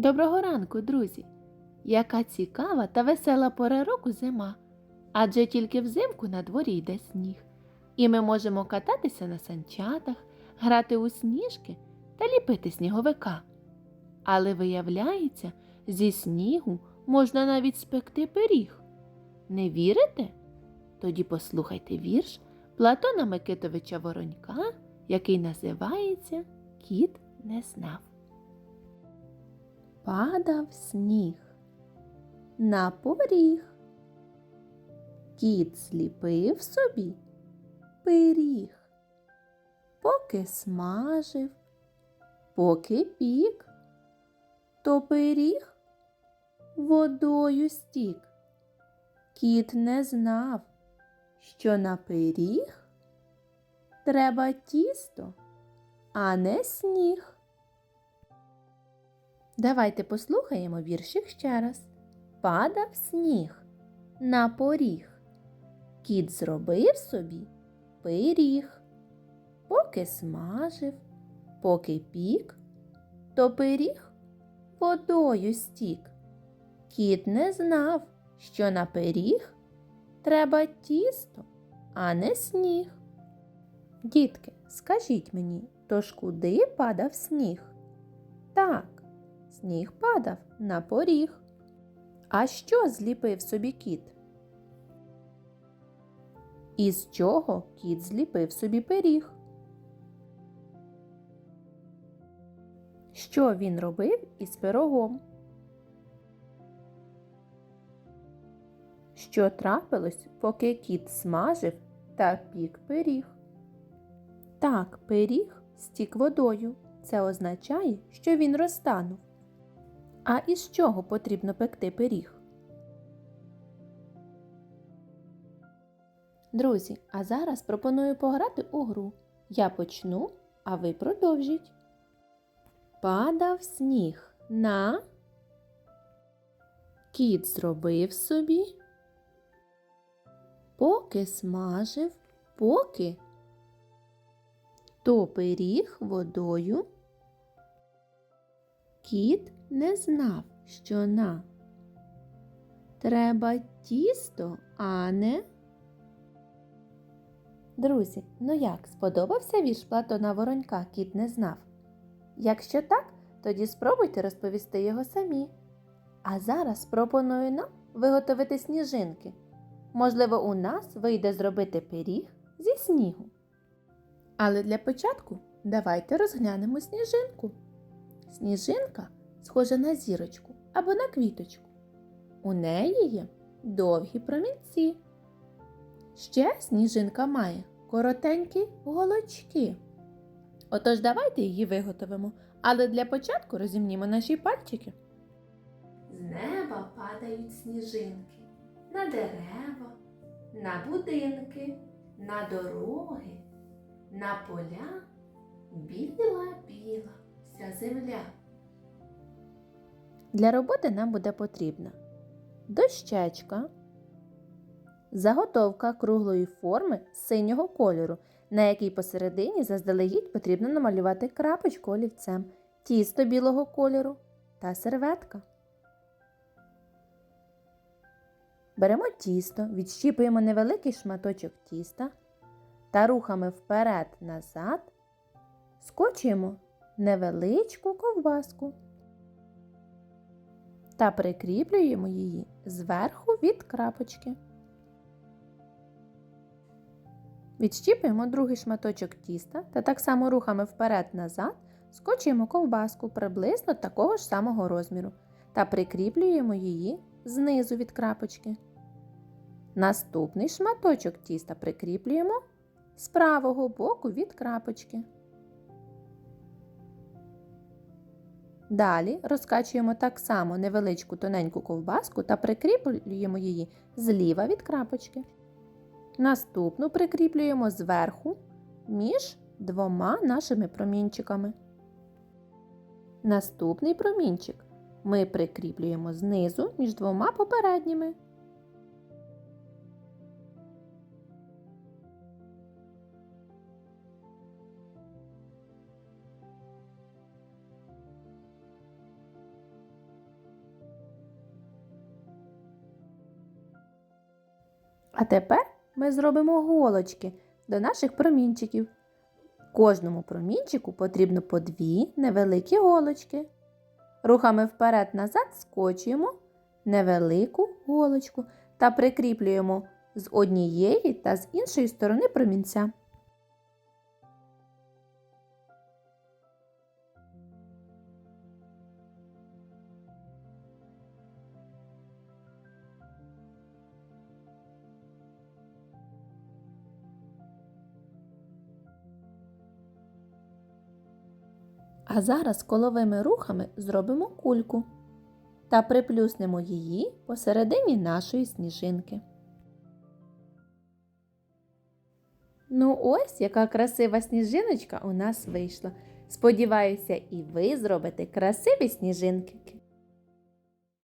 Доброго ранку, друзі! Яка цікава та весела пора року зима, адже тільки взимку на дворі йде сніг, і ми можемо кататися на санчатах, грати у сніжки та ліпити сніговика. Але виявляється, зі снігу можна навіть спекти пиріг. Не вірите? Тоді послухайте вірш Платона Микитовича Воронька, який називається Кіт не знав. Падав сніг на поріг. Кіт зліпив собі пиріг, поки смажив, поки пік, то пиріг водою стік. Кіт не знав, що на пиріг треба тісто, а не сніг. Давайте послухаємо віршик ще раз. Падав сніг на поріг. Кіт зробив собі пиріг. Поки смажив, поки пік, то пиріг водою стік. Кіт не знав, що на пиріг треба тісто, а не сніг. Дітки, скажіть мені, тож куди падав сніг? Так, сніг падав на поріг. А що зліпив собі кіт? Із чого кіт зліпив собі пиріг? Що він робив із пирогом? Що трапилось, поки кіт смажив та пік пиріг? Так, пиріг стік водою. Це означає, що він розтанув. А із чого потрібно пекти пиріг? Друзі, а зараз пропоную пограти у гру. Я почну, а ви продовжіть. Падав сніг на кіт зробив собі, поки смажив, поки то пиріг водою. Кіт не знав, що на треба тісто, а не. Друзі, ну як, сподобався вірш Платона Воронька Кіт не знав? Якщо так, тоді спробуйте розповісти його самі. А зараз пропоную нам виготовити сніжинки. Можливо, у нас вийде зробити пиріг зі снігу. Але для початку давайте розглянемо сніжинку. Сніжинка схожа на зірочку або на квіточку. У неї є довгі промінці. Ще сніжинка має коротенькі голочки. Отож, давайте її виготовимо, але для початку розімнімо наші пальчики. З неба падають сніжинки на дерева, на будинки, на дороги, на поля. Біла-біла вся земля. Для роботи нам буде потрібна дощечка, заготовка круглої форми синього кольору, на якій посередині заздалегідь потрібно намалювати крапочку олівцем, тісто білого кольору та серветка. Беремо тісто, відщіпуємо невеликий шматочок тіста та рухами вперед-назад скочуємо невеличку ковбаску та прикріплюємо її зверху від крапочки. Відщіпуємо другий шматочок тіста та так само рухами вперед-назад скочуємо ковбаску приблизно такого ж самого розміру та прикріплюємо її знизу від крапочки. Наступний шматочок тіста прикріплюємо з правого боку від крапочки. Далі розкачуємо так само невеличку тоненьку ковбаску та прикріплюємо її зліва від крапочки. Наступну прикріплюємо зверху між двома нашими промінчиками. Наступний промінчик ми прикріплюємо знизу між двома попередніми. А тепер ми зробимо голочки до наших промінчиків. Кожному промінчику потрібно по дві невеликі голочки. Рухами вперед-назад скочуємо невелику голочку та прикріплюємо з однієї та з іншої сторони промінця. А зараз коловими рухами зробимо кульку та приплюснемо її посередині нашої сніжинки. Ну ось яка красива сніжиночка у нас вийшла. Сподіваюся, і ви зробите красиві сніжинки.